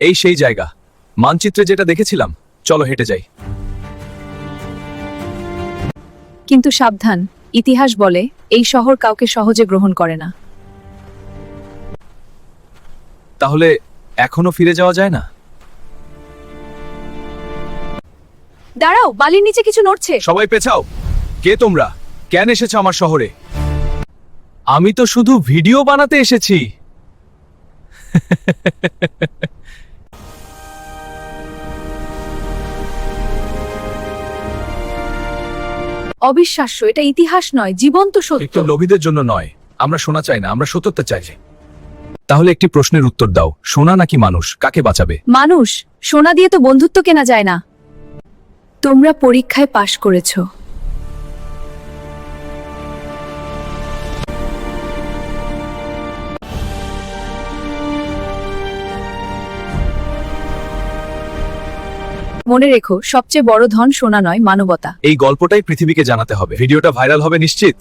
এই সেই জায়গা। মানচিত্রে যেটা দেখেছিলাম চলো হেঁটে যাই। কিন্তু সাবধান ইতিহাস বলে এই শহর কাউকে সহজে গ্রহণ করে না। তাহলে এখনও ফিরে যাওয়া যায় না? দাঁড়াও বালির নিচে কিছু নড়ছে। সবাই পেছাও। কে তোমরা? কেন এসেছ আমার শহরে? আমি তো শুধু ভিডিও বানাতে এসেছি। অবিশ্বাস্য এটা ইতিহাস নয় জীবন্ত সত্য। একটু লোভীদের জন্য নয় আমরা শোনা চাই না আমরা সত্যতা চাই তাহলে একটি প্রশ্নের উত্তর দাও সোনা নাকি মানুষ কাকে বাঁচাবে? মানুষ সোনা দিয়ে তো বন্ধুত্ব কেনা যায় না। তোমরা পরীক্ষায় পাশ করেছ। মনে রেখো, সবচেয়ে বড় ধন সোনা নয়, মানবতা। এই গল্পটাই পৃথিবীকে জানাতে হবে। ভিডিওটা ভাইরাল হবে নিশ্চিত।